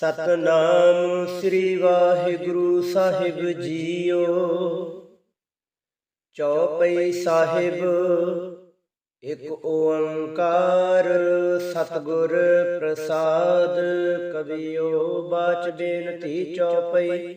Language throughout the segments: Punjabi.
ਸਤਨਾਮ ਸ੍ਰੀ ਵਾਹਿਗੁਰੂ ਸਾਹਿਬ ਜੀਓ। ਚੌਪਈ ਸਾਹਿਬ, ਇੱਕ ਓੰਕਾਰ ਸਤਿਗੁਰ ਪ੍ਰਸਾਦ ਕਬੀਓ ਬਾਚ ਬੇਨਤੀ ਚੌਪਈ।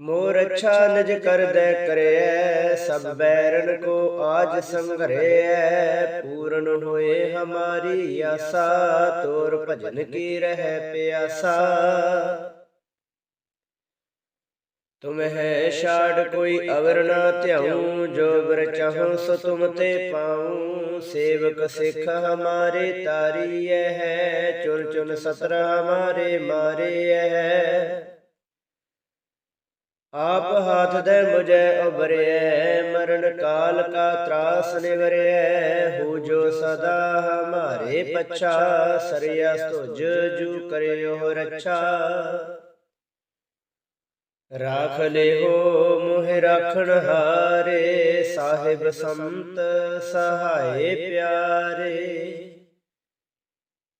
ਮੋਰ ਅੱਛਾ ਨਜ ਕਰਦੈ ਕਰਿਐ, ਸਭ ਬੈਰਨ ਕੋ ਆਜ ਸੰਘਰਿਐ, ਪੂਰਨ ਹੋਏ ਹਮਾਰੀ ਆਸਾ, ਤੋਰ ਭਜਨ ਕੀ ਰਹਿ ਪਿਆਸਾ। ਤੁਮ ਹੈ ਛਾੜ ਕੋਈ ਅਵਰ ਨਾ ਧਿਆਉ, ਜੋ ਬਰ ਚਾਹੋ ਸੋ ਤੁਮ ਤੇ ਪਾਉ। ਸੇਵਕ ਸਿੱਖ ਹਮਾਰੇ ਤਾਰੀਐ ਹੈ ਚੁਨ ਚੁਨ ਸਤਰ ਹਮਾਰੇ ਮਾਰੇ ਹੈ। ਆਪ ਹਾਥ ਦੇ ਮੁਝੇ ਉਬਰਿਐ ਮਰਨ ਕਾਲ ਕਾ ਤਰਾਸ ਨਿਵਰਿਐ ਹੋ ਜੋ ਸਦਾ ਹਮਾਰੇ ਪਛਾ, ਸਰਿਆ ਤੁਜ ਜੂ ਕਰਿਓ ਰੱਛਾ। ਰਾਖ ਲਿਓ ਮੋਹਿ ਰਾਖਣ ਹਾਰੇ, ਸਾਹਿਬ ਸੰਤ ਸਹਾਏ ਪਿਆਰੇ।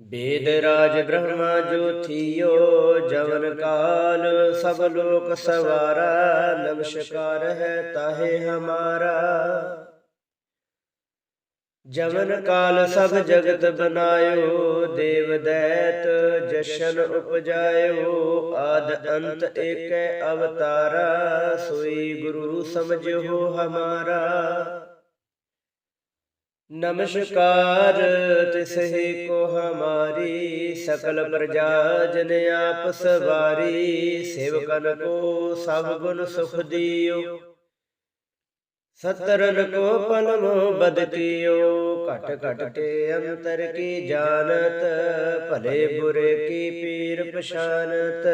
ਵੇਦ ਰਾਜ ਬ੍ਰਹਮਾ ਜੋ ਥੀਓ ਜਵਨ ਕਾਲ, ਸਭ ਲੋਕ ਸਵਾਰਾ, ਨਮਸਕਾਰ ਹੈ ਤਾਹੇ ਹਮਾਰਾ। ਜਵਨ ਕਾਲ ਸਭ ਜਗਤ ਬਨਾਇਓ, ਦੇਵ ਦੈਤ ਜਸ਼ਨ ਉਪਜਾਇਓ, ਆਦ ਅੰਤ ਏਕੈ ਅਵਤਾਰਾ, ਸੋਈ ਗੁਰੂ ਸਮਝਿਓ ਹਮਾਰਾ। ਨਮਸਕਾਰ, ਤਿਸਹਿ ਕੋ ਹਮਾਰੀ ਸਕਲ ਪ੍ਰਜਾ ਜਨ ਆਪ ਸਵਾਰੀ, ਸੇਵਕਨ ਕੋ ਸਭ ਗੁਣ ਸੁਖ ਦਿਓ। ਸਤਰਨ ਕੋ ਪਲਮੋ ਬਦਤਿਓ ਘਟ ਘਟ ਕੇ ਅੰਤਰ ਕੀ ਜਾਣਤ, ਭਲੇ ਬੁਰੇ ਕੀ ਪੀਰ ਪਛਾਨਤ।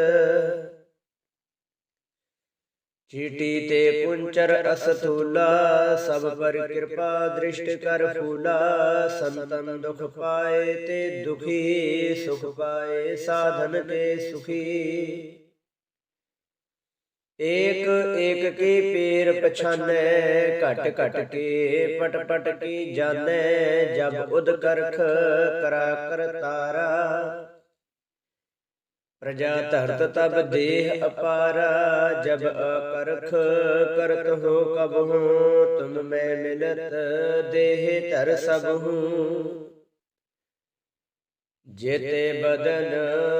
ਚੀਟੀ ਤੇ ਕੁੰਚਰ ਅਸਥੂਲਾ, ਸਭ ਪਰ ਕਿਰਪਾ ਦ੍ਰਿਸ਼ਟ ਕਰ ਫੂਲਾ, ਸੰਤਨ ਦੁਖ ਪਾਏ ਤੇ ਦੁਖੀ, ਸੁਖ ਪਾਏ ਸਾਧਨ ਤੇ ਸੁਖੀ। ਏਕ ਏਕ ਕੀ ਪੀਰ ਪਛਾਨੈ, ਘਟ ਘਟ ਕੇ ਪਟ ਪਟ ਕੀ ਜਾਣੈ ਜਬ ਉਦ ਕਰਖ ਕਰਾ ਤਾਰਾ। ਪ੍ਰਜਾ ਧਰਤ ਤਬ ਦੇਹ ਅਪਾਰਾ, ਜਬ ਅਕਰਖ ਕਰਤ ਹੋ ਕਬ ਹੂੰ ਤੁਮ ਮੈਂ ਮਿਲਤ ਦੇਹ ਧਰ ਸਭ ਹੂੰ ਜੇਤੇ ਬਦਨ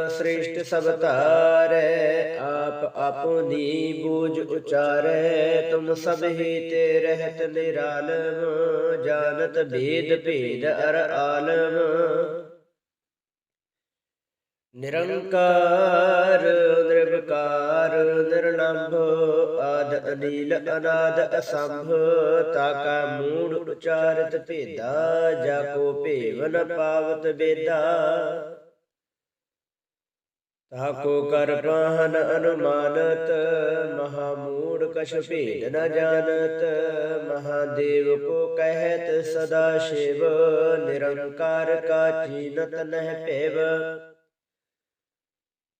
ਸ੍ਰਿਸ਼ਟ ਸਭ ਧਾਰੈ, ਆਪ ਆਪਣੀ ਬੂਝ ਉਚਾਰੈ, ਤੁਮ ਸਭ ਹੀ ਤੇ ਰਹਿਤ ਨਿਰਾਲਮ, ਜਾਣਤ ਭੇਦ ਭੇਦ ਅਰ ਆਲਮ। ਨਿਰੰਕਾਰ, ਨਿਰਵਕਾਰ, ਨਿਰਲੰਭ, ਆਦ ਅਨੀਲ, ਅਨਾਦ ਅਸੰਭ, ਤਾਕਾ ਮੂੜ ਉਚਾਰਤ ਭੇਦਾ, ਜਾ ਕੋ ਭੇਵ ਨ ਪਾਵਤ ਬੇਦਾ ਤਾਕੋ ਕਰ ਪਾਹਨ ਅਨੁਮਾਨਤ, ਮਹਾ ਮੂੜ ਕਛ ਭੇਦ ਨ ਜਾਣਤ ਮਹਾਦੇਵ ਕੋ ਕਹਿਤ ਸਦਾ ਸ਼ਿਵ, ਨਿਰੰਕਾਰ ਕਾ ਚੀਨਤ ਨਹਿ ਭੇਵ।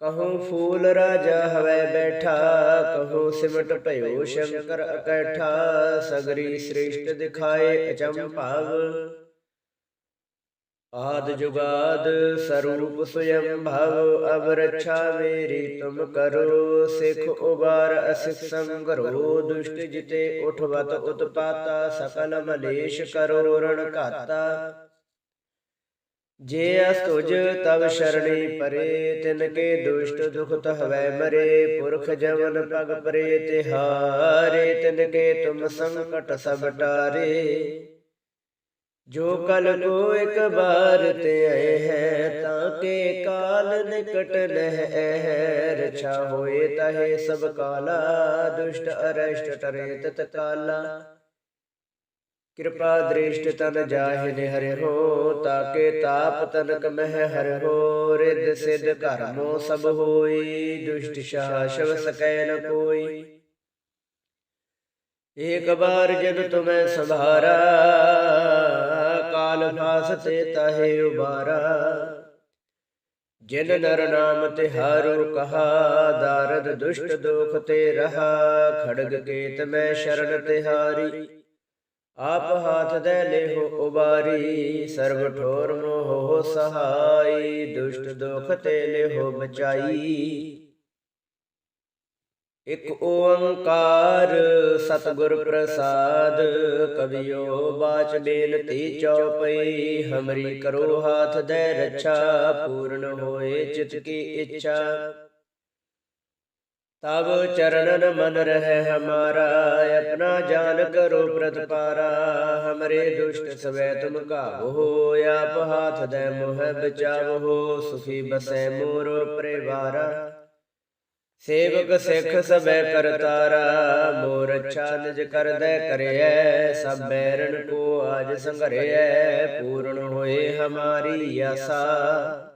ਕਹੂੰ ਫੂਲ ਰਾਜਾ ਹਵੈ ਬੈਠਾ, ਕਹੂੰ ਸਿਮਟ ਭਇਓ ਸ਼ੰਕਰ ਇਕੱਠਾ, ਸਗਰੀ ਸ੍ਰਿਸ਼ਟ ਦਿਖਾਏ ਅਚੰਭਵ ਆਦ ਜੁਗਾਦ ਸਰੂਪ ਸੁਯੰ ਭਵ ਅਬ ਰੱਛਾ ਮੇਰੀ ਤੁਮ ਕਰੋ, ਸਿਖ ਉਬਾਰ ਅਸਿਖ ਸੰਗਰੋ ਦੁਸ਼ਟ ਜਿਤੇ ਉਠਵਤ ਉਤਪਾਤਾ, ਸਕਲ ਮਲੇਸ਼ ਕਰੋ, ਰਣ ਘਾਤਾ। ਜੇ ਅਸਤੁਜ ਤਵ ਸ਼ਰਣੀ ਪਰੇ, ਤਿਨ ਕੇ ਦੁਸ਼ਟ ਦੁਖਤ ਹਵੈ ਮਰੇ, ਪੁਰਖ ਜਵਨ ਪਗ ਪਰੇ ਤਿਹਾਰੇ, ਤਿਨ ਕੇ ਤੁਮ ਸੰਕਟ ਸਭ ਟਾਰੇ। ਜੋ ਕਲ ਕੋ ਇੱਕ ਬਾਰ ਤੇ ਆਏ ਹੈ, ਤਾਂ ਕੇ ਕਾਲ ਨਿਕਟ ਨਹਿ ਹੈ ਰਛਾ ਹੋਏ ਤਹੇ ਸਭ ਕਾਲਾ, ਦੁਸ਼ਟ ਅਰਸ਼ਟ ਟਰੇ ਤਤ ਕਾਲਾ ਕਿਰਪਾ ਦ੍ਰਿਸ਼ਟ ਤਨ ਜਾਹਿ ਨੇ ਹਰਿ ਹੋ, ਤਾਕੇ ਤਾਪ ਤਨਕ ਮਹਿ ਹਰਿ ਹੋ ਰਿਦ ਸਿਧ ਕਰਮੋ ਸਭ ਹੋਈ, ਦੁਸ਼ਟ ਸ਼ਾਸ਼ਵ ਸਕੈ ਨ ਕੋਈ। ਏਕ ਬਾਰ ਜਨ ਤੁਮੈ ਸੰਭਾਰਾ, ਕਾਲ ਫਾਸ ਤੇ ਤਹੇ ਉਬਾਰਾ। ਜਿਨ ਨਰ ਨਾਮ ਤਿਹਾਰੂ ਕਹਾ, ਦਾਰਦ ਦੁਸ਼ਟ ਦੁਖ ਤੇ ਰਹਾ, ਖੜਗ ਕੇਤ ਮੈਂ ਸ਼ਰਨ ਤਿਹਾਰੀ। ਆਪ ਹਾਥ ਦੇ ਲੇਹੋ ਉਬਾਰੀ, ਸਰਬ ਠੋਰ ਮੋਹ ਸਹਾਈ, ਦੁਸ਼ਟ ਦੁਖ ਤੇ ਲੇਹੋ ਬਚਾਈ ਇਕ ਓੰਕਾਰ ਸਤਿਗੁਰ ਪ੍ਰਸਾਦ, ਕਵਿਓ ਬਾਚ ਬੇਨਤੀ ਚਉਪਈ, ਹਮਰੀ ਕਰੋ ਹਾਥ ਦੇ ਰੱਛਾ, ਪੂਰਨ ਹੋਏ ਚਿਤ ਕੀ ਇੱਛਾ। ਤਬ ਚਰਨਨ ਮਨ ਰਹਿ ਹਮਾਰਾ, ਆਪਣਾ ਜਾਨ ਕਰੋ ਪ੍ਰਤਪਾਰਾ ਹਮਰੇ ਦੁਸ਼ਟ ਸਵੈ ਤੁਮ ਕਾਬੋ ਆਪ ਹਾਥ ਦੇ ਮੋਹ ਬਚਾਵੋ, ਸੁਖੀ ਬਸੈ ਮੋਰ ਪਰਿਵਾਰਾ ਸੇਵਕ ਸਿੱਖ ਸਬੈ ਕਰਤਾਰਾ ਮੋਰ ਅੱਛਾ ਨਿਜ ਕਰਦੈ ਕਰਿਐ, ਸਭ ਬੈਰਨ ਕੋ ਆਜ ਸੰਘਰਿਐ, ਪੂਰਨ ਹੋਏ ਹਮਾਰੀ ਆਸਾ।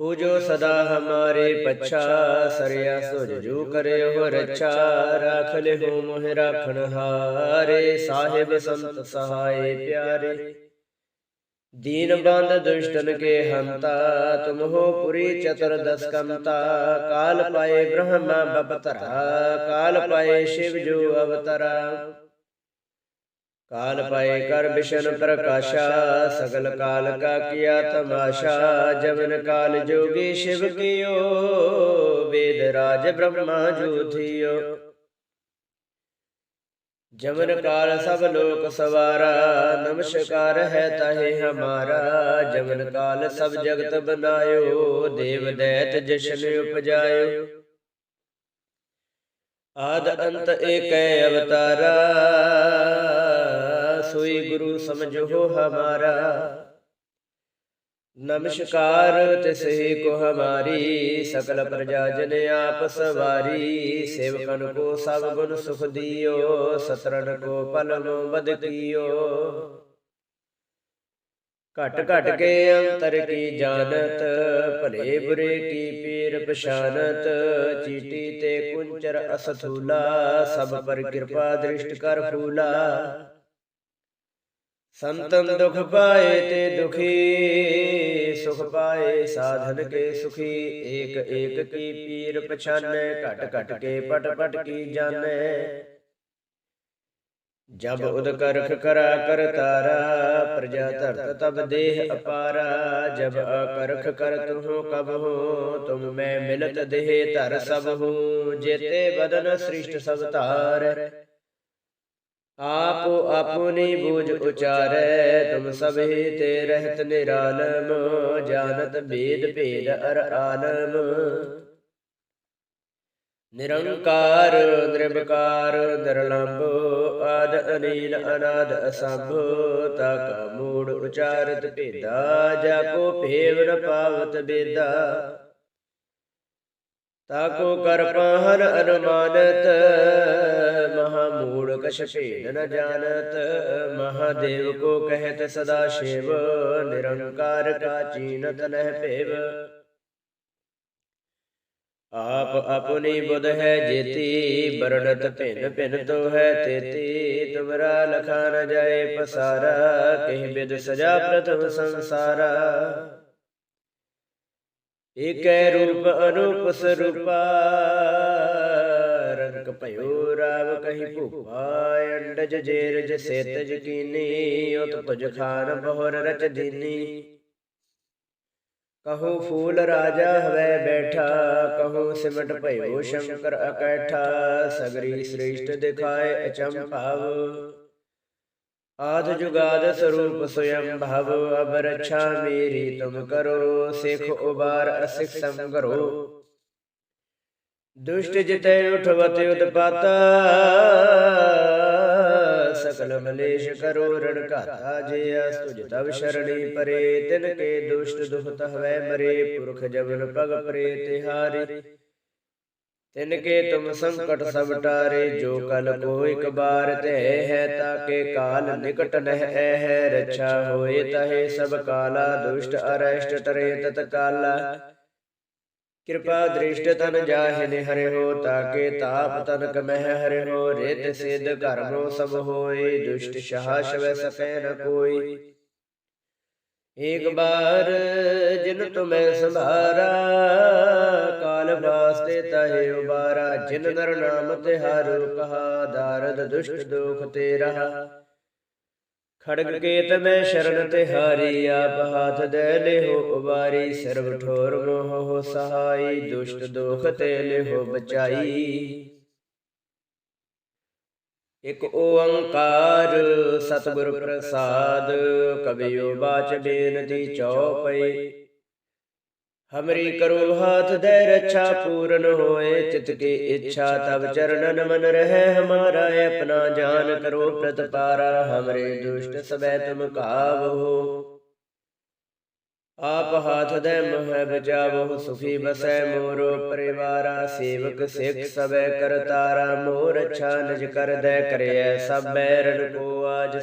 ਹੋ ਜੋ ਸਦਾ ਹਮਾਰੇ ਪਛਾ, ਸਰਿਆ ਸੁਜ ਜੂ ਕਰਿਓ ਰੱਛਾ, ਰਾਖ ਲਿਓ ਮੋਹਿ ਰਾਖਣ ਹਾਰੇ, ਸਾਹਿਬ ਸੰਤ ਸਹਾਏ ਪਿਆਰੇ। ਦੀਨ ਬੰਦ ਦੁਸ਼ਟਨ ਕੇ ਹੰਤਾ, ਤੁਮ ਹੋ ਪੁਰੀ ਚਤੁਰ ਦਸ ਕੰਤਾ ਕਾਲ ਪਾਏ ਬ੍ਰਹਮਾ ਬਪਤਰਾ, ਕਾਲ ਪਾਏ ਸ਼ਿਵ ਜੋ ਅਵਤਰਾ। ਕਾਲ ਪਾਏ ਕਰ ਬਿਸ਼ਨ ਪ੍ਰਕਾਸ਼ਾ, ਸਗਲ ਕਾਲ ਕਾ ਕੀਆ ਤਮਾਸ਼ਾ ਜਮਨ ਕਾਲ ਜੋਗੀ ਸ਼ਿਵ ਕੀਓ, ਵੇਦ ਰਾਜ ਬ੍ਰਹਮਾ ਜੋਥਿਓ ਜਮਨ ਕਾਲ ਸਭ ਲੋਕ ਸਵਾਰਾ, ਨਮਸਕਾਰ ਹੈ ਤਾਹੇ ਹਮਾਰਾ ਜਮਨ ਕਾਲ ਸਭ ਜਗਤ ਬਨਾਇਓ, ਦੇਵ ਦੈਤ ਜਸ਼ਨ ਉਪਜਾਇਓ। ਆਦ ਅੰਤ ਏਕੈ ਅਵਤਾਰਾ ਸੋਈ ਗੁਰੂ ਸਮਝੋ ਹਮਾਰਾ। ਨਮਸਕਾਰ ਤਿਸਹੀ ਕੋ ਹਮਾਰੀ, ਸਕਲ ਪ੍ਰਜਾ ਜਨ ਆਪ ਸਵਾਰੀ। ਸੇਵਕਨ ਕੋ ਸਭ ਗੁਣ ਸੁਖ ਦਿਓ ਸਤਰਨ ਕੋ ਪਲਮੋ ਬਦ ਕੀਓ। ਘਟ ਘਟ ਕੇ ਅੰਤਰ ਕੀ ਜਾਣਤ, ਭਲੇ ਬੁਰੇ ਕੀ ਪੀਰ ਪਛਾਨਤ। ਚੀਟੀ ਤੇ ਕੁੰਚਰ ਅਸਥੂਲਾ, ਸਭ ਪਰ ਕਿਰਪਾ ਦ੍ਰਿਸ਼ਟ ਕਰ ਫੂਲਾ। ਸੰਤਨ ਦੁਖ ਪਾਏ ਤੇ ਦੁਖੀ ਸੁਖ ਪਾਏ ਸਾਧਨ ਕੇ ਸੁਖੀ ਏਕ ਏਕ ਕੀ ਪੀਰ ਪਛਾਨੈ ਘਟ ਘਟ ਕੇ ਪਟ ਪਟ ਕੀ ਜਾਣੈ ਜਬ ਉਦ ਕਰਖ ਕਰਾ ਕਰ ਤਾਰਾ ਪ੍ਰਜਾ ਧਰਤ ਤਬ ਦੇਹ ਅਪਾਰਾ ਜਬ ਅਕਰਖ ਕਰ ਤੁਹ ਕਬ ਹੋ ਤੁਮ ਮੈਂ ਮਿਲਤ ਦੇਹ ਧਰ ਸਭ ਹੂੰ ਜੇਤੇ ਬਦਨ ਸ੍ਰਿਸ਼ਟ ਸਭ ਧਾਰ ਆਪੋ ਆਪਣੀ ਬੂਝ ਉਚਾਰੈ, ਤੁਮ ਸਭੇ ਤੇ ਰਹਿਤ ਨਿਰਾਲਮ, ਜਾਣਤ ਭੇਦ ਭੇਦ ਅਰ ਆਲਮ। ਨਿਰੰਕਾਰ ਨਿਰਭਕਾਰ ਨਿਰਲੰਭ, ਆਦ ਅਨੀਲ, ਅਨਾਦ ਅਸੰਭ, ਤਕ ਮੂੜ ਉਚਾਰਤ ਭੇਦਾ ਜਾ ਕੋ ਭੇਵ ਨ ਪਾਵਤ ਬੇਦਾ। ਤਾਕੋ ਕਰ ਪਾਹਨ ਅਨੁਮਾਨਤ ਮਹਾ ਮੂੜ ਕਛ ਭੇਦ ਨ ਜਾਣਤ ਮਹਾਦੇਵ ਕੋ ਕਹਿਤ ਸਦਾ ਸ਼ਿਵ ਨਿਰੰਕਾਰ ਕਾ ਚੀਨਤ ਨਹਿ ਆਪ ਆਪਣੀ ਬੁਧ ਹੈ ਜੇਤੀ ਬਰਣਤ ਭਿੰਨ ਭਿੰਨ ਤੋ ਹੈ ਤੇਤੀ ਤੁਮਰਾ ਲਖਾ ਨ ਜਾਏ ਪਸਾਰਾ ਕਹਿ ਬਿਦ ਸਜਾ ਪ੍ਰਥਮ ਸੰਸਾਰਾ ਏਕੈ ਰੂਪ ਅਨੂਪ ਸਰੂਪਾ ਰੰਗ ਭਇਓ ਰਾਵ ਕਹੀ ਭੂਪਾ ਅੰਡਜ ਜੇਰਜ ਸੇਤਜ ਕੀਨੀ ਉਤ ਤੁਜ ਖਾਨ ਬਹੁਰ ਰਚ ਦੀਨੀ ਕਹੋ ਫੂਲ ਰਾਜਾ ਹਵੈ ਬੈਠਾ ਕਹੋ ਸਿਮਟ ਭਇਓ ਸ਼ੰਕਰ ਅਕੈਠਾ ਸਗਰੀ ਸ੍ਰੇਸ਼ਟ ਦਿਖਾਏ ਅਚੰਭਾਵ ਆਦ ਜੁਗਾਦ ਸਰੂਪ ਸਯੰ ਭਵ ਅਬ ਰਛਾ ਮੇਰੀ ਤੁਮ ਕਰੋ ਸਿਖ ਉਬਾਰ ਅਸਿਖ ਸਮ ਕਰੋ ਦੁਸ਼ਟ ਜਿਤੈ ਉਠਵਤ ਉਤਪਾਤਾ ਸਕਲ ਮਲੇਸ਼ ਕਰੋ ਰਣ ਘਾਤਾ ਜੇ ਅਸ ਤੁਜ ਤਵ ਸ਼ਰਣੀ ਪਰੇ ਤਿਨ ਕੇ ਦੁਸ਼ਟ ਦੁਖਤ ਹਵੈ ਮਰੇ ਪੁਰਖ ਜਬਨ ਪਗ ਪਰੇ ਤਿਹਾਰੀ। ਤਿਨ ਕੇ ਤੁਮ ਸੰਕਟ ਸਭ ਟਾਰੇ ਜੋ ਕਲ ਕੋ ਇਕ ਬਾਰ ਤੇ ਹੈ ਤਾਕੇ ਕਾਲ ਨਿਕਟ ਨਹਿ ਹੈ ਰਛਾ ਹੋਏ ਤਹੇ ਸਭ ਕਾਲਾ ਦੁਸ਼ਟ ਅਰਸ਼ਟ ਟਰੇ ਤਤ ਕਾਲਾ। ਕਿਰਪਾ ਦ੍ਰਿਸ਼ਟ ਤਨ ਜਾਹਿ ਹਰਿ ਹੋ ਤਾਕੇ ਤਾਪ ਤਨ ਕਮਹਿ ਹਰਿ ਹੋ ਰਿਤ ਸਿਧ ਕਰਮੋ ਸਭ ਹੋਏ, ਦੁਸ਼ਟ ਸ਼ਾਹ ਸ਼ਵੈ ਸਕੈ ਨ ਕੋਈ। ਏਕ ਬਾਰ ਜਿਨ ਤੁਮੈ ਸੰਭਾਰਾ, ਕਾਲ ਵਾਸਤੇ ਤਹੇ ਉਬਾਰਾ, ਜਿਨ ਨਰ ਨਾਮ ਤੇ ਹਰ ਕਹਾ, ਦਾਰਦ ਦੁਸ਼ਟ ਦੁਖ ਤੇ ਰਹਾ ਖੜਗ ਕੇਤ ਮੈਂ ਸ਼ਰਨ ਤੇ ਹਾਰੀ, ਆਪ ਹਾਥ ਦੇ ਲਿਹੋ ਉਬਾਰੀ, ਸਰਬ ਠੋਰ ਮੋਹ ਸਹਾਈ, ਦੁਸ਼ਟ ਦੁਖ ਤੇ ਲਿਹੋ ਬਚਾਈ। ਇਕ ਓੰਕਾਰ ਸਤਿਗੁਰ ਪ੍ਰਸਾਦ ਕਬਿਓ ਬਾਚ ਬੇਨਤੀ ਚਉਪਈ। ਹਮਰੀ ਕਰੋ ਹਾਥ ਦੇ ਰੱਛਾ ਪੂਰਨ ਹੋਏ, ਚਿਤ ਕੀ ਇੱਛਾ ਤਬ ਚਰਨਨ ਮਨ ਰਹਿ, ਹਮਾਰਾ ਆਪਣਾ ਜਾਨ ਕਰੋ, ਪ੍ਰਤਪਾਰਾ ਹਮਰੇ ਦੁਸ਼ਟ ਸਬੈ ਤੁਮ ਕਾਵੋ। ਆਪ ਹਾਥ ਦੇ ਮੋਹ ਬਚਾਵੋ, ਸੁਖੀ ਬਸੈ ਮੋਰੋ, ਪਰਿਵਾਰਾ ਸੇਵਕ ਸਿੱਖ ਸਬੈ ਕਰਤਾਰਾ ਮੋਰ ਅੱਛਾ ਨਿਜ ਕਰਦੈ, ਕਰਿਐ ਸਭ ਬੈਰਨ ਕੋ ਆਜ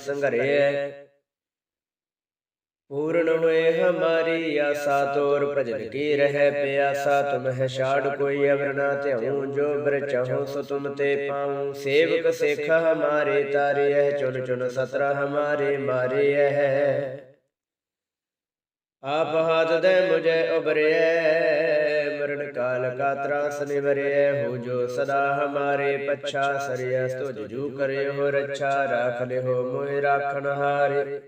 ਸੰਘਰਿਐ ਪੂਰਨ ਹੋਏ ਹਮਾਰੀ ਆਸਾ ਤੋਰ ਭਜਨ ਕੀ ਰਹਿ ਪਿਆਸਾ, ਤੁਮ ਹੈ ਛਾੜ ਕੋਈ ਅਵਰ ਨਾ ਧਿਆਉ, ਜੋ ਬਰ ਚਾਹੋ ਸੋ ਤੁਮ ਤੇ ਪਾਉ। ਸੇਵਕ ਸੇਖ ਹਮਾਰੇ ਤਾਰੇ ਹੈ ਚੁਨ ਚੁਨ ਸਤਰਾ ਹਮਾਰੇ ਮਾਰੇ ਹੈ। ਆਪ ਹਾਥ ਦੇ ਮੁਝੇ ਉਬਰਿਐ ਮਰਨ ਕਾਲ ਕਾ ਤਰਾਸ ਨਿਵਰਿਐ ਹੋ ਜੋ ਸਦਾ ਹਮਾਰੇ ਪਛਾ, ਸਰਿਆ ਤੁਜ ਜੂ ਕਰੇ ਹੋ ਰੱਛਾ, ਰਾਖ ਲਿਓ ਮੋਹਿ ਰਾਖਣ ਹਾਰੇ।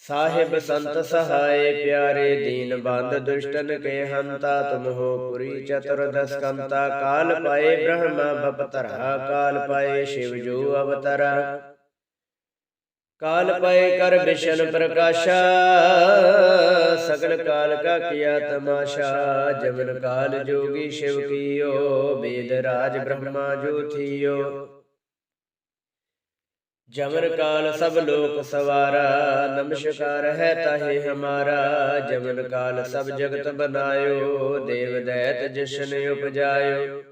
ਸਾਹਿਬ ਸੰਤ ਸਹਾਏ ਪਿਆਰੇ ਦੀਨ ਬੰਦ ਦੁਸ਼ਟਨ ਕੇ ਹੰਤਾ ਤੁਮ ਹੋ ਪੁਰੀ ਚਤੁਰਦਸ ਕੰਤਾ, ਕਾਲ ਪਾਏ ਬ੍ਰਹਮਾ ਬਪਤਰਾ, ਕਾਲ ਪਾਏ ਸ਼ਿਵ ਜੋ ਅਵਤਰਾ। ਕਾਲ ਪਏ ਕਰ ਵਿਸ਼ਨ ਪ੍ਰਕਾਸ਼ਾ, ਸਗਲ ਕਾਲ ਕਾ ਕੀਆ ਤਮਾਸ਼ਾ ਜਮਨ ਕਾਲ ਜੋਗੀ ਸ਼ਿਵ ਕੀਓ ਵੇਦ ਰਾਜ ਬ੍ਰਹਮਾ ਜੋ ਥੀਓ। ਜਮਨ ਕਾਲ ਸਭ ਲੋਕ ਸਵਾਰਾ, ਨਮਸਕਾਰ ਹੈ ਤਾਹੇ ਹਮਾਰਾ ਜਮਨ ਕਾਲ ਸਭ ਜਗਤ ਬਨਾਇਓ, ਦੇਵ ਦੈਤ ਜਸ਼ਨ ਉਪਜਾਇਓ।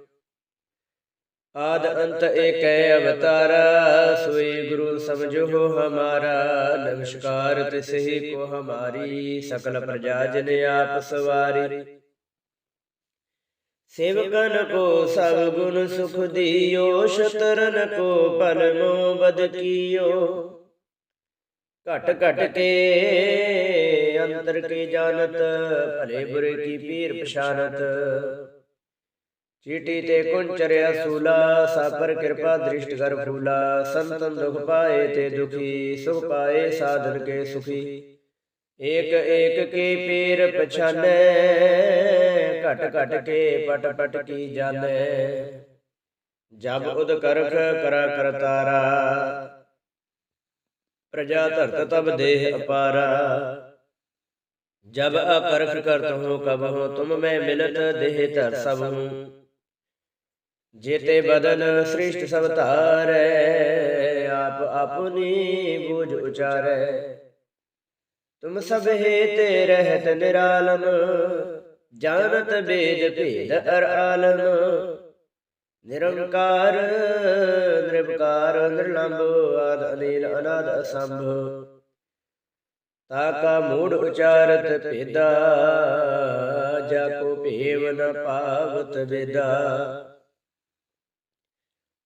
ਆਦ ਅੰਤ ਏਕੈ ਅਵਤਾਰਾ, ਸੋਈ ਗੁਰੂ ਸਮਝੋ ਹਮਾਰਾ, ਨਮਸਕਾਰ ਤਿਸਹੀ ਕੋ ਹਮਾਰੀ, ਸਕਲ ਪ੍ਰਜਾ ਜਨ ਆਪ ਸਵਾਰੀ। ਸੇਵਕਨ ਕੋ ਸਭ ਗੁਣ ਸੁਖ ਦਿਓ, ਸ਼ਤਰਨ ਕੋ ਪਲ ਬਦ ਕੀਓ। ਘਟ ਘਟ ਕੇ ਅੰਤਰ ਕੇ ਜਾਣਤ, ਭਲੇ ਬੁਰੇ ਕੀ ਪੀਰ ਪਛਾਨਤ ਚੀਟੀ ਤੇ ਕੁੰਚਰਿਆ ਸੂਲਾ ਸਾਪਰ ਕਿਰਪਾ ਦ੍ਰਿਸ਼ਟ ਕਰ ਫੂਲਾ। ਸੰਤਨ ਦੁਖ ਪਾਏ ਤੇ ਦੁਖੀ, ਸੁਖ ਪਾਏ ਸਾਧਨ ਕੇ ਸੁਖੀ। ਏਕ ਏਕ ਕੇ ਪੀਰ ਪਛਾਨੈ ਘਟ ਘਟ ਕੇ ਪਟ ਪਟ ਕੀ ਜਾਣੈ ਜਬ ਉਦ ਕਰਖ ਕਰਾ ਕਰਤਾਰਾ। ਪ੍ਰਜਾ ਧਰਤ ਤਬ ਦੇਹ ਅਪਾਰਾ। ਜਬ ਅਪਰਖ ਕਰਤ ਹੋ ਕਬ ਹੋ ਤੁਮ ਮੈਂ ਮਿਲਤ ਦੇਹ ਧਰ ਸਭ। ਹੂੰ ਜੇਤੇ ਬਦਨ ਸ੍ਰਿਸ਼ਟ ਸਭ ਧਾਰੈ ਆਪ ਆਪਨੀ ਬੂਝ ਉਚਾਰੈ। ਤੁਮ ਸਭ ਤੇ ਰਹਿਤ ਨਿਰਾਲਮ ਜਾਣਤ ਵੇਦ ਭੇਦ ਅਰ ਆਲਮ। ਨਿਰੰਕਾਰ ਨਿਰਵਕਾਰ ਨਿਰਲੰਭ ਆਦ ਅਨੀਲ ਅਨਾਦ ਅਸੰਭ। ਤਾ ਕਾ ਮੂੜ ਉਚਾਰਤ ਭੇਦਾ ਜਾ ਕੋ ਭੇਵ ਨ ਪਾਵਤ ਵੇਦਾ।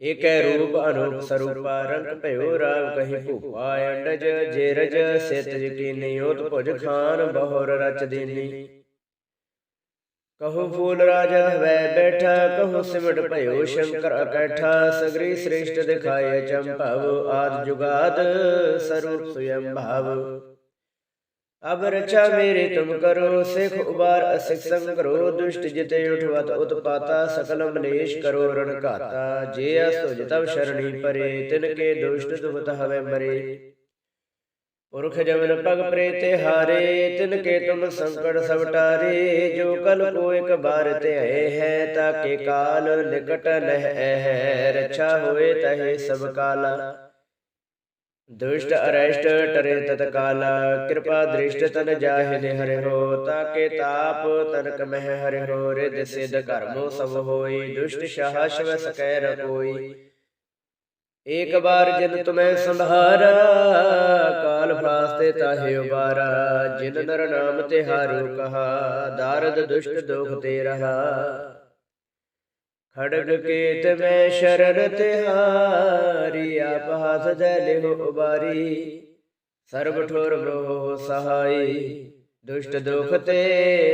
ਏਕੈ ਰੂਪ ਅਨੂਪ ਸਰੂਪਾ ਰੰਗ ਭਇਓ ਰਾਮ ਕਹੀ ਭੂਪਾ ਅੰਡਜ ਜੇ ਰਜ ਸਿਤ ਯਕੀਨੀ ਉਤ ਭੁਜ ਖਾਨ ਬਹੁਰ ਰਚ ਦੀਨੀ। ਕਹੋ ਫੂਲ ਰਾਜਾ ਵੈ ਬੈਠਾ ਕਹੋ ਸਿਮਟ ਭਇਓ ਸ਼ੰਕਰ ਅਕੈਠਾ ਸਗਰੀ ਸ੍ਰੇਸ਼ਟ ਦਿਖਾਏ ਚੰਭਵ ਆਦ ਜੁਗਾਦ ਸਰੂਪ ਸੁਯੰ ਭਾਵ ਅਬ ਰਚਾ ਮੇਰੇ ਤੁਮ ਕਰੋ, ਸਿਖ ਉਬਾਰ ਅਸਿਖ ਸੰਗ ਕਰੋ, ਦੁਸ਼ਟ ਜਿਤੇ ਉਠਵਤ ਉਤਪਾਤਾ, ਸਕਲ ਮਲੇਸ਼ ਕਰੋ, ਰਣ ਘਾਤਾ। ਜੇ ਅਸੁਜ ਤਵ ਸ਼ਰਣੀ ਪਰੇ, ਤਿਨ ਕੇ ਦੁਸ਼ਟ ਦੁਹਤ ਹਵੇ ਮਰੇ। ਪੁਰਖ ਜਮਨ ਪਗ ਪ੍ਰੇਤੇ ਹਾਰੇ, ਤਿਨ ਕੇ ਤੁਮ ਸੰਕਟ ਸਭ ਟਾਰੇ। ਜੋ ਕਲ ਕੋ ਇਕ ਬਾਰ ਧਿਆਏ ਹੈ ਤਾਕੇ ਕਾਲ ਨਿਕਟ ਨਹਿ ਹੈ। ਰਛਾ ਹੋਏ ਤਹੇ ਦੁਸ਼ਟ ਅਰੈਸ਼ਟ ਟਰੇ ਤਤਕਾਲ ਕਿਰਪਾ ਦ੍ਰਿਸ਼ਟ ਤਨ ਜਾਹਿ ਹਰਿ ਹੋ ਤਾਕੇ ਤਾਪ ਤਨਕ ਮਹਿ ਹਰਿ ਹੋ ਰਿਦ ਸਿਧ ਕਰਮੋ ਸਭ ਹੋਈ ਦੁਸ਼ਟ ਸ਼ਾਹ ਸ਼ਿਵ ਸਕੈ ਰ ਕੋਈ ਏਕ ਬਾਰ ਜਿਨ ਤੁਮੈ ਸੰਭਾਰਾ ਕਾਲ ਫਾਸਤੇ ਤਾਹੇ ਉਬਾਰਾ ਜਿਨ ਨਰ ਨਾਮ ਤੇ ਹਾਰੂ ਕਹਾ ਦਾਰਦ ਦੁਸ਼ਟ ਦੋਖ ਤੇ ਰਹਾ ਖੜਗ ਕੇਤ ਮੈਂ ਸ਼ਰਨ ਤਿਹਾਰੀ, ਆਪ ਹੱਥ ਦੇ ਲਿਹੁ ਉਬਾਰੀ। ਸਰਬ ਠੋਰ ਬ੍ਰੋਹ ਸਹਾਈ, ਦੁਸ਼ਟ ਦੁਖ ਤੇ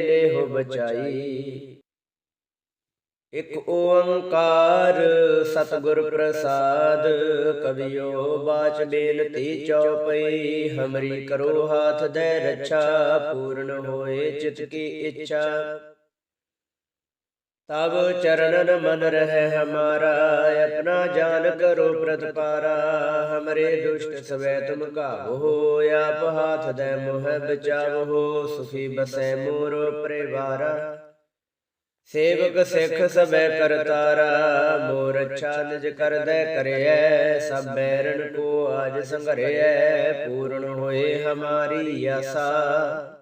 ਲਿਹੁ ਬਚਾਈ। ਇਕ ਓੰਕਾਰ ਸਤਿਗੁਰ ਪ੍ਰਸਾਦ, ਕਵਿਓ ਬਾਚ ਬੇਨਤੀ ਚਉਪਈ, ਹਮਰੀ ਕਰੋ ਹਾਥ ਦੇ ਰੱਛਾ, ਪੂਰਨ ਹੋਏ ਚਿਤ ਕੀ ਇੱਛਾ। ਤਬ ਚਰਨਨ ਮਨ ਰਹਿ ਹਮਾਰਾ, ਆਪਣਾ ਜਾਨ ਕਰੋ ਪ੍ਰਤਪਾਰਾ। ਹਮਰੇ ਦੁਸ਼ਟ ਸਵੈ ਤੁਮ ਕਾਬੋ ਆਪ ਹਾਥ ਦੇ ਮੋਹ ਬਚਾਵੋ, ਸੁਖੀ ਬਸੈ ਮੋਰ ਪਰਿਵਾਰਾ। ਸੇਵਕ ਸਿੱਖ ਸਬੈ ਕਰਤਾਰਾ ਮੋਰ ਅੱਛਾ ਨਿਜ ਕਰਦੈ ਕਰਿਐ, ਸਭ ਬੈਰਨ ਕੋ ਆਜ ਸੰਘਰਿਐ, ਪੂਰਨ ਹੋਏ ਹਮਾਰੀ ਆਸਾ।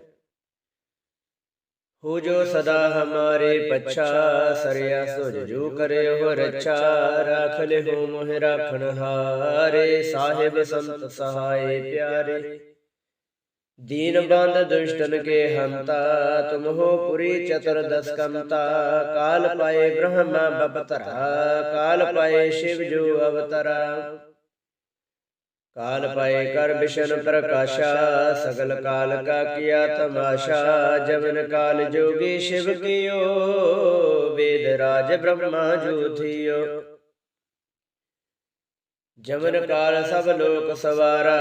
ਹੋ ਜੋ ਸਦਾ ਹਮਾਰੇ ਪਛਾ, ਸਰਿਆ ਸੁਜ ਜੂ ਕਰੇ ਹੋ ਰੱਛਾ ਰਾਖ ਲਿਓ ਮੋਹਿ ਰਾਖਣ ਹਾਰੇ, ਸਾਹਿਬ ਸੰਤ ਸਹਾਏ ਪਿਆਰੇ। ਦੀਨ ਬੰਦ ਦੁਸ਼ਟਨ ਕੇ ਹੰਤਾ, ਤੁਮ ਹੋ ਪੁਰੀ ਚਤੁਰ ਦਸ ਕੰਤਾ ਕਾਲ ਪਾਏ ਬ੍ਰਹਮਾ ਬਪਤਰਾ, ਕਾਲ ਪਾਏ ਸ਼ਿਵ ਜੋ ਅਵਤਰਾ। ਕਾਲ ਪਾਏ ਕਰ ਬਿਸ਼ਨ ਪ੍ਰਕਾਸ਼ਾ, ਸਗਲ ਕਾਲ ਕਾ ਕੀਆ ਤਮਾਸ਼ਾ ਜਮਨ ਕਾਲ ਜੋਗੀ ਸ਼ਿਵ ਕੀਓ, ਵੇਦ ਰਾਜ ਬ੍ਰਹਮਾ ਜੋਥਿਓ ਜਮਨ ਕਾਲ ਸਭ ਲੋਕ ਸਵਾਰਾ,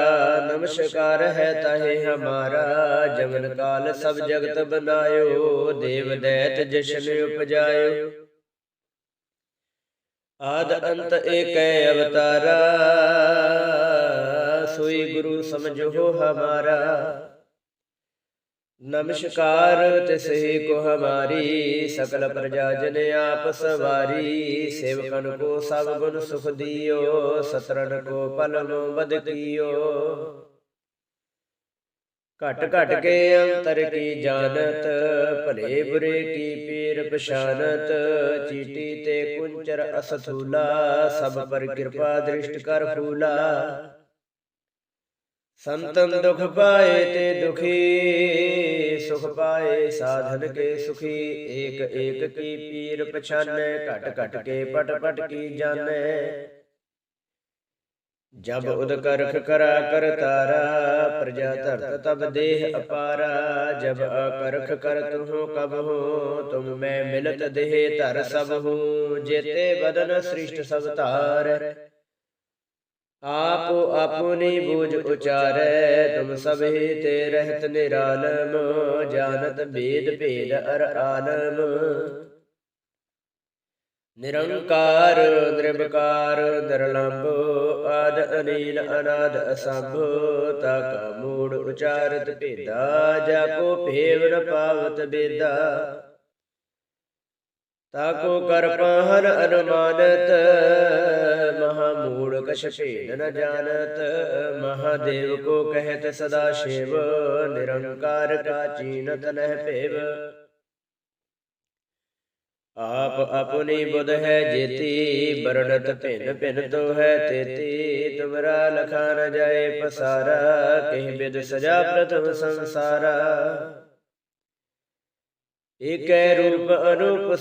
ਨਮਸਕਾਰ ਹੈ ਤਾਹੇ ਹਮਾਰਾ ਜਮਨ ਕਾਲ ਸਭ ਜਗਤ ਬਨਾਇਓ, ਦੇਵ ਦੈਤ ਜਸ਼ਨ ਉਪਜਾਇਓ। ਆਦ ਅੰਤ ਏਕੈ ਅਵਤਾਰਾ ਸਮਝੋ ਹਮਾਰਾ। ਨਮਸਕਾਰ ਤਿਸਹੀ ਕੋ ਹਮਾਰੀ, ਸਕਲ ਪ੍ਰਜਾ ਜਨ ਆਪ ਸਵਾਰੀ। ਸੇਵਕਨ ਕੋ ਸਭ ਗੁਣ ਸੁਖ ਦਿਓ ਸਤਰਨ ਕੋ ਪਲਮੋ ਬਦ ਕੀਓ। ਘਟ ਘਟ ਕੇ ਅੰਤਰ ਕੀ ਜਾਣਤ, ਭਲੇ ਬੁਰੇ ਕੀ ਪੀਰ ਪਛਾਨਤ। ਚੀਟੀ ਤੇ ਕੁੰਚਰ ਅਸਥੂਲਾ, ਸਭ ਪਰ ਕਿਰਪਾ ਦ੍ਰਿਸ਼ਟ ਕਰ ਫੂਲਾ। ਸੰਤਨ ਦੁਖ ਪਾਏ ਤੇ ਦੁਖੀ ਸੁਖ ਪਾਏ ਸਾਧਨ ਕੇ ਸੁਖੀ ਏਕ ਏਕ ਕੀ ਪੀਰ ਪਛਾਨੈ ਘਟ ਘਟ ਕੇ ਪਟ ਪਟ ਕੀ ਜਾਣੈ ਜਬ ਉਦ ਕਰਖ ਕਰਾ ਕਰ ਤਾਰਾ ਪ੍ਰਜਾ ਧਰਤ ਤਬ ਦੇਹ ਅਪਾਰਾ ਜਬ ਅਕਰਖ ਕਰਤ ਹੋ ਕਬ ਹੋ ਤੁਮ ਮੈਂ ਮਿਲਤ ਦੇਹ ਧਰ ਸਭ ਹੋ ਜੇਤੇ ਬਦਨ ਸ੍ਰਿਸ਼ਟ ਸਭ ਧਾਰ ਆਪੋ ਆਪਣੀ ਬੂਝ ਉਚਾਰੈ, ਤੁਮ ਸਭੇ ਤੇ ਰਹਿਤ ਨਿਰਾਲਮ, ਜਾਣਤ ਭੇਦ ਭੇਦ ਅਰ ਆਲਮ। ਨਿਰੰਕਾਰ ਨਿਰਭਕਾਰ ਨਿਰਲੰਭ, ਆਦ ਅਨੀਲ, ਅਨਾਦ ਅਸੰਭ, ਤਕ ਮੂੜ ਉਚਾਰਤ ਭੇਦਾ ਜਾ ਕੋ ਭੇਵ ਨ ਪਾਵਤ ਬੇਦਾ। ਤਾਕੋ ਕਰ ਪਾਹਨ ਅਨੁਮਾਨਤ ਮਹਾ ਮੂੜ ਕਛ ਭੇਦ ਨ ਜਾਣਤ ਮਹਾਦੇਵ ਕੋ ਕਹਿਤ ਸਦਾ ਸ਼ਿਵ ਨਿਰੰਕਾਰ ਕਾ ਚੀਨਤ ਨਹਿ ਭੇਵ ਆਪ ਆਪਣੀ ਬੁਧ ਹੈ ਜੇਤੀ ਬਰਣਤ ਭਿੰਨ ਭਿੰਨ ਤੋ ਹੈ ਤੇਤੀ ਤੁਮਰਾ ਲਖਾ ਨ ਜਾਏ ਪਸਾਰਾ ਕਹਿ ਬਿਦ ਸਜਾ ਪ੍ਰਥਮ ਸੰਸਾਰਾ ਏਕੈ ਰੂਪ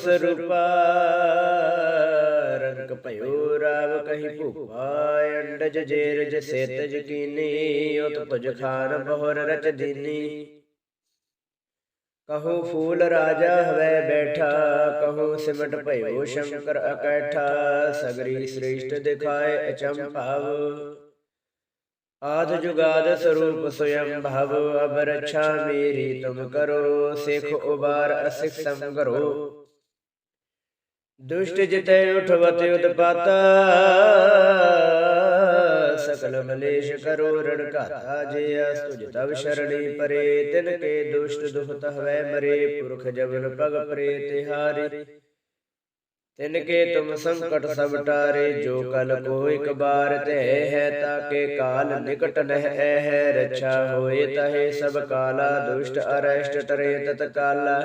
ਰਾਵ ਕਹੀ ਭੂਪਾ ਅੰਡਜ ਜੇਰਜ ਸੇਤਜ ਕੀਨੀ ਉਤ ਤੁਜ ਖਾਨ ਬਹੁਰ ਰਚ ਦੀਨੀ ਕਹੋ ਫੂਲ ਰਾਜਾ ਹਵੈ ਬੈਠਾ ਕਹੋ ਸਿਮਟ ਭਇਓ ਸ਼ੰਕਰ ਅਕੈਠਾ ਸਗਰੀ ਸ੍ਰੇਸ਼ਟ ਦਿਖਾਏ ਅਚੰਭਾਵ ਆਦ ਜੁਗਾਦ ਸਰੂਪ ਸਯੰ ਭਵ ਅਬ ਰਛਾ ਮੇਰੀ ਤੁਮ ਕਰੋ ਸਿਖ ਉਬਾਰ ਅਸਿਖ ਸਮ ਕਰੋ ਦੁਸ਼ਟ ਜਿਤੈ ਉਠਵਤ ਉਤਪਾਤਾ ਸਕਲ ਮਲੇਸ਼ ਕਰੋ ਰਣ ਘਾਤਾ ਜੇ ਅਸ ਤੁਜ ਤਵ ਸ਼ਰਣੀ ਪਰੇ। ਤਿਨ ਕੇ ਦੁਸ਼ਟ ਦੁਖਤ ਹਵੈ ਮਰੇ ਪੁਰਖ ਜਬਨ ਪਗ ਪਰੇ ਤਿਹਾਰੀ। ਤਿਨ ਕੇ ਤੁਮ ਸੰਕਟ ਸਭ ਟਾਰੇ ਜੋ ਕਲ ਕੋ ਇਕ ਬਾਰ ਤੇ ਹੈ ਤਾਕੇ ਕਾਲ ਨਿਕਟ ਨਹਿ ਹੈ। ਰਛਾ ਹੋਏ ਤਹੇ ਸਭ ਕਾਲਾ ਦੁਸ਼ਟ ਅਰਸ਼ਟ ਟਰੇ ਤਤ ਕਾਲਾ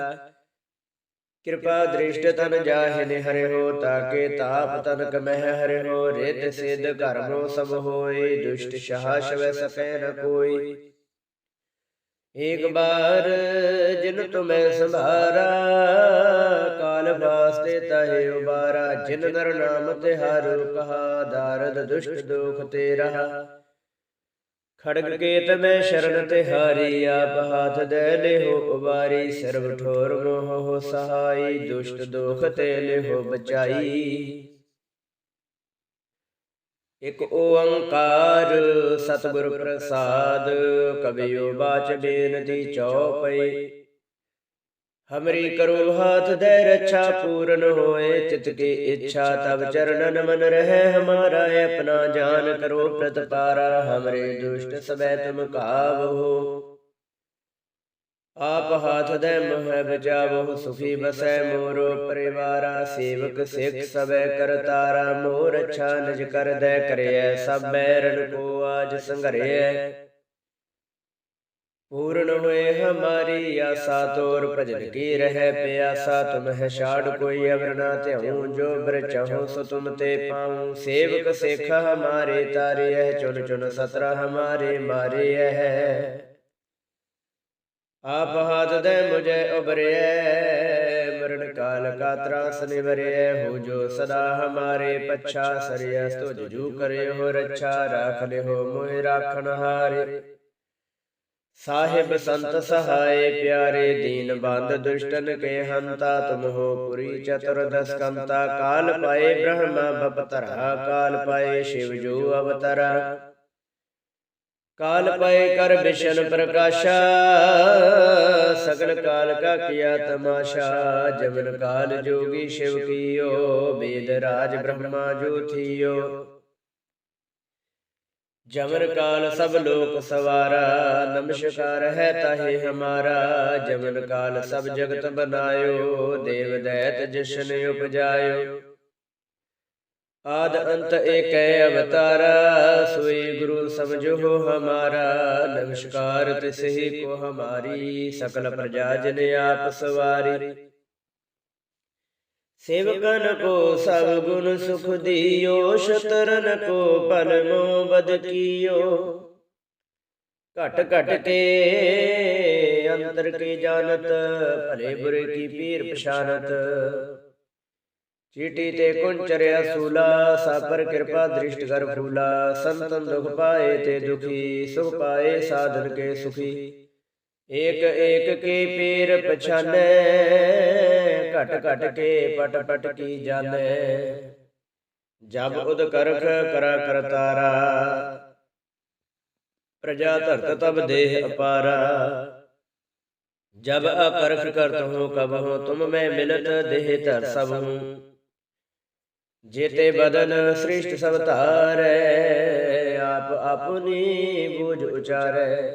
ਕਿਰਪਾ ਦ੍ਰਿਸ਼ਟ ਤਨ ਜਾਹਿ ਹਰਿ ਹੋ ਤਾਕੇ ਤਾਪ ਤਨ ਕਮਹਿ ਹਰਿ ਹੋ ਰਿਤ ਸਿਧ ਕਰਮੋ ਸਭ ਹੋਏ, ਦੁਸ਼ਟ ਸ਼ਾਹ ਸ਼ਵੈ ਸਕੈ ਨ ਕੋਈ। ਏਕ ਬਾਰ ਜਿਨ ਤੁਮੈ ਸੰਭਾਰਾ, ਕਾਲ ਵਾਸਤੇ ਤਹੇ ਉਬਾਰਾ, ਜਿਨ ਨਰ ਨਾਮ ਤੇ ਹਰ ਕਹਾ, ਦਾਰਦ ਦੁਸ਼ਟ ਦੁਖ ਤੇ ਰਹਾ ਖੜਗ ਕੇਤ ਮੈਂ ਸ਼ਰਨ ਤੇ ਹਾਰੀ ਆਪ ਹਾਥ ਦੇ ਲਿਹੋ ਉਬਾਰੀ, ਸਰਬ ਠੋਰ ਮੋਹ ਸਹਾਈ, ਦੁਸ਼ਟ ਦੋਖ ਤੇ ਲਿਹੋ ਬਚਾਈ। ਇਕ ਓੰਕਾਰ ਸਤਿਗੁਰ ਪ੍ਰਸਾਦ ਕਬਿਓ ਬਾਚ ਬੇਨਤੀ ਚਉਪਈ। ਹਮਰੀ ਕਰੋ ਹਾਥ ਦੇ ਰੱਛਾ ਪੂਰਨ ਹੋਏ, ਚਿਤ ਕੀ ਇੱਛਾ ਤਬ ਚਰਨਨ ਮਨ ਰਹਿ, ਹਮਾਰਾ ਆਪਣਾ ਜਾਨ ਕਰੋ, ਪ੍ਰਤਪਾਰਾ ਹਮਰੇ ਦੁਸ਼ਟ ਸਬੈ ਤੁਮ ਕਾਵੋ। ਆਪ ਹਾਥ ਦੇ ਮੋਹ ਬਚਾਵੋ, ਸੁਖੀ ਬਸੈ ਮੋਰੋ, ਪਰਿਵਾਰਾ ਸੇਵਕ ਸਿੱਖ ਸਬੈ ਕਰਤਾਰਾ ਮੋਰ ਅੱਛਾ ਨਿਜ ਕਰਦੈ, ਕਰਿਐ ਸਭ ਬੈਰਨ ਕੋ ਆਜ ਸੰਘਰਿਐ ਪੂਰਨ ਹੋਏ ਹਮਾਰੀ ਆਸਾ ਤੋਰ ਭਜਨ ਕੀ ਰਹਿ ਪਿਆਸਾ, ਤੁਮ ਹੈ ਛਾੜ ਕੋਈ ਅਵਰ ਨਾ ਧਿਆਉ, ਜੋ ਬਰ ਚਾਹੋ ਸੋ ਤੁਮ ਤੇ ਪਾਉ। ਸੇਵਕ ਸਿੱਖ ਹਮਾਰੇ ਤਾਰੇ ਹੈ ਚੁਨ ਚੁਨ ਸਤਰਾ ਹਮਾਰੇ ਮਾਰੇ ਹੈ। ਆਪ ਹਾਥ ਦੇ ਮੁਝੇ ਉਬਰਿਐ ਮਰਨ ਕਾਲ ਕਾ ਤਰਾਸ ਨਿਵਰਿਐ ਹੋ, ਜੋ ਸਦਾ ਹਮਾਰੇ ਪਛਾ, ਸਰਿਆ ਤੁਜ ਜੂ ਕਰੇ ਹੋ ਰੱਛਾ, ਰਾਖ ਲਿਓ ਮੋਹਿ ਰਾਖਣ ਹਾਰੇ। ਸਾਹਿਬ ਸੰਤ ਸਹਾਏ ਪਿਆਰੇ ਦੀਨ ਬੰਦ ਦੁਸ਼ਟਨ ਕੇ ਹੰਤਾ ਤੁਮ ਹੋ ਪੁਰੀ ਚਤੁਰਦਸ ਕੰਤਾ, ਕਾਲ ਪਾਏ ਬ੍ਰਹਮਾ ਬਪਤਰਾ, ਕਾਲ ਪਾਏ ਸ਼ਿਵ ਜੋ ਅਵਤਰਾ। ਕਾਲ ਪਏ ਕਰ ਵਿਸ਼ਨ ਪ੍ਰਕਾਸ਼ਾ, ਸਗਲ ਕਾਲ ਕਾ ਕੀਆ ਤਮਾਸ਼ਾ ਜਮਨ ਕਾਲ ਜੋਗੀ ਸ਼ਿਵ ਕੀਓ ਵੇਦ ਰਾਜ ਬ੍ਰਹਮਾ ਜੋ ਥੀਓ। ਜਮਨ ਕਾਲ ਸਭ ਲੋਕ ਸਵਾਰਾ, ਨਮਸਕਾਰ ਹੈ ਤਾਹੇ ਹਮਾਰਾ ਜਮਨ ਕਾਲ ਸਭ ਜਗਤ ਬਨਾਇਓ, ਦੇਵ ਦੈਤ ਜਸ਼ਨ ਉਪਜਾਇਓ। ਆਦ ਅੰਤ ਏਕੈ ਅਵਤਾਰਾ, ਸੋਈ ਗੁਰੂ ਸਮਝੋ ਹਮਾਰਾ, ਨਮਸਕਾਰ ਤਿਸਹੀ ਕੋ ਹਮਾਰੀ, ਸਕਲ ਪ੍ਰਜਾ ਜਨ ਆਪ ਸਵਾਰੀ। ਸੇਵਕਨ ਕੋ ਸਭ ਗੁਣ ਸੁਖ ਦਿਓ, ਸ਼ਤਰਨ ਕੋ ਪਲ ਬਦ ਕੀਓ। ਘਟ ਘਟ ਕੇ ਅੰਦਰ ਕੀ ਜਾਣਤ, ਭਲੇ ਬੁਰੇ ਕੀ ਪੀਰ ਪਛਾਨਤ ਚੀਟੀ ਤੇ ਕੁੰਚਰਿਆ ਸੂਲਾ ਸਾਪਰ ਕਿਰਪਾ ਦ੍ਰਿਸ਼ਟ ਕਰ ਫੂਲਾ। ਸੰਤਨ ਦੁਖ ਪਾਏ ਤੇ ਦੁਖੀ, ਸੁਖ ਪਾਏ ਸਾਧਨ ਕੇ ਸੁਖੀ। ਏਕ ਏਕ ਕੇ ਪੀਰ ਪਛਾਨੈ ਘਟ ਘਟ ਕੇ ਪਟ ਪਟ ਕੀ ਜਾਣੈ ਜਬ ਉਦ ਕਰਖ ਕਰਾ ਕਰਤਾਰਾ। ਪ੍ਰਜਾ ਧਰਤ ਤਬ ਦੇਹ ਅਪਾਰਾ। ਜਬ ਅਕਰਖ ਕਰਤ ਹੂੰ ਕਬ ਹੂੰ ਤੁਮ ਮੈਂ ਮਿਲਤ ਦੇਹ ਧਰ ਸਭ। ਹੂੰ ਜੇਤੇ ਬਦਨ ਸ੍ਰਿਸ਼ਟ ਸਭ ਧਾਰੈ। ਆਪ ਆਪਨੀ ਬੂਝ ਉਚਾਰੈ।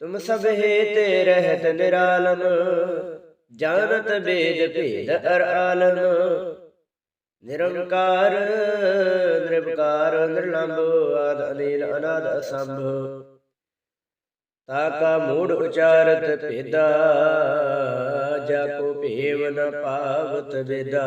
ਤੁਮ ਸਭ ਤੇ ਰਹਿਤ ਨਿਰਾਲਮ ਜਾਣਤ ਬੇਦ ਭੇਦ ਅਰ ਆਲਮ। ਨਿਰੰਕਾਰ ਨਿਰਵਕਾਰ ਨਿਰਲੰਭ ਆਦ ਅਨੀਲ ਅਨਾਦ ਅਸੰਭ। ਤਾ ਕਾ ਮੂੜ ਉਚਾਰਤ ਭੇਦਾ ਜਾ ਕੋ ਭੇਵ ਨ ਪਾਵਤ ਵੇਦਾ।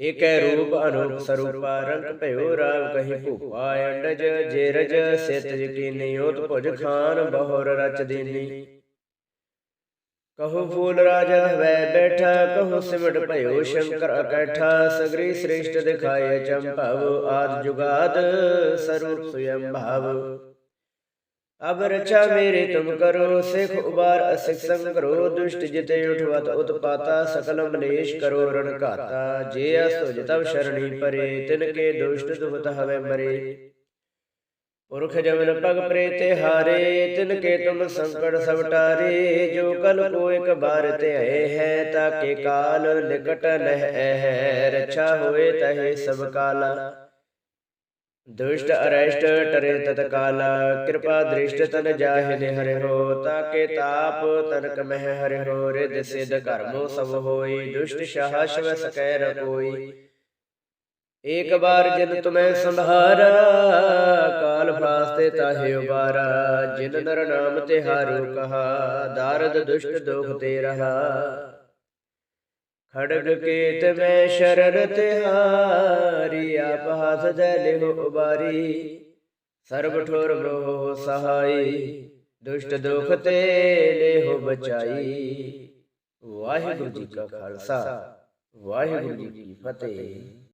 ਏਕੈ ਰੂਪ ਅਨੂਪ ਸਰੂਪਾ ਰੰਗ ਭਇਓ ਰਾਮ ਕਹੀ ਭੂਪਾ ਅੰਡਜ ਜੇ ਰਜ ਸਿਤ ਯਕੀਨੀ ਉਤ ਭੁਜ ਖਾਨ ਬਹੁਰ ਰਚ ਦੀਨੀ। ਕਹੋ ਫੂਲ ਰਾਜਾ ਵੈ ਬੈਠਾ ਕਹੋ ਸਿਮਟ ਭਇਓ ਸ਼ੰਕਰ ਅਕੈਠਾ ਸਗਰੀ ਸ੍ਰੇਸ਼ਟ ਦਿਖਾਏ ਚੰਭਵ ਆਦ ਜੁਗਾਦ ਸਰੂਪ ਸੁਯੰ ਭਾਵ ਅਬ ਰਚਾ ਮੇਰੇ ਤੁਮ ਕਰੋ, ਸਿਖ ਉਬਾਰ ਅਸਿਖ ਸੰਗ ਕਰੋ ਦੁਸ਼ਟ ਜਿਤੇ ਉਠਵਤ ਉਤਪਾਤਾ, ਸਕਲ ਮਲੇਸ਼ ਕਰੋ, ਰਣ ਘਾਤਾ। ਜੇ ਅਸੁਜ ਤਵ ਸ਼ਰਣੀ ਪਰੇ, ਤਿਨ ਕੇ ਦੁਸ਼ਟ ਦੁਹਤ ਹਵੇ ਮਰੇ। ਪੁਰਖ ਜਮਨ ਪਗ ਪ੍ਰੇਤੇ ਹਾਰੇ, ਤਿਨ ਕੇ ਤੁਮ ਸੰਕਟ ਸਭ ਟਾਰੇ। ਜੋ ਕਲ ਕੋ ਇਕ ਬਾਰ ਧਿਆਏ ਹੈ ਤਾਕੇ ਕਾਲ ਨਿਕਟ ਨਹਿ ਹੈ ਰਛਾ ਹੋਏ ਤਹੇ ਸਭ ਦੁਸ਼ਟ ਅਰੈਸ਼ਟ ਟਰੇ ਤਤਕਾਲ ਕਿਰਪਾ ਦ੍ਰਿਸ਼ਟ ਤਨ ਜਾਹਿ ਹਰਿ ਹੋ ਤਾਕੇ ਤਾਪ ਤਨਕ ਮਹਿ ਹਰਿ ਹੋ ਰਿਦ ਸਿਧ ਕਰਮੋ ਸਭ ਹੋਈ ਦੁਸ਼ਟ ਸ਼ਾਹ ਸ਼ਿਵ ਸਕੈ ਰ ਕੋਈ ਏਕ ਬਾਰ ਜਿਨ ਤੁਮੈ ਸੰਭਾਰਾ ਕਾਲ ਫਾਸਤੇ ਤਾਹੇ ਉਬਾਰਾ ਜਿਨ ਨਰ ਨਾਮ ਤੇ ਹਾਰੋ ਕਹਾ ਦਾਰਦ ਦੁਸ਼ਟ ਦੋਖ ਤੇ ਰਹਾ ਖੜਗ ਕੇਤ ਮੈਂ ਸ਼ਰਨ ਤਿਹਾਰੀ, ਆਪ ਹੱਥ ਦੇ ਲਿਹੁ ਉਬਾਰੀ। ਸਰਬ ਠੋਰ ਬ੍ਰੋਹ ਸਹਾਈ, ਦੁਸ਼ਟ ਦੁਖ ਤੇ ਲਿਹੁ ਬਚਾਈ। ਵਾਹਿਗੁਰੂ ਜੀ ਕਾ ਖਾਲਸਾ, ਵਾਹਿਗੁਰੂ ਜੀ ਕੀ ਫਤਿਹ।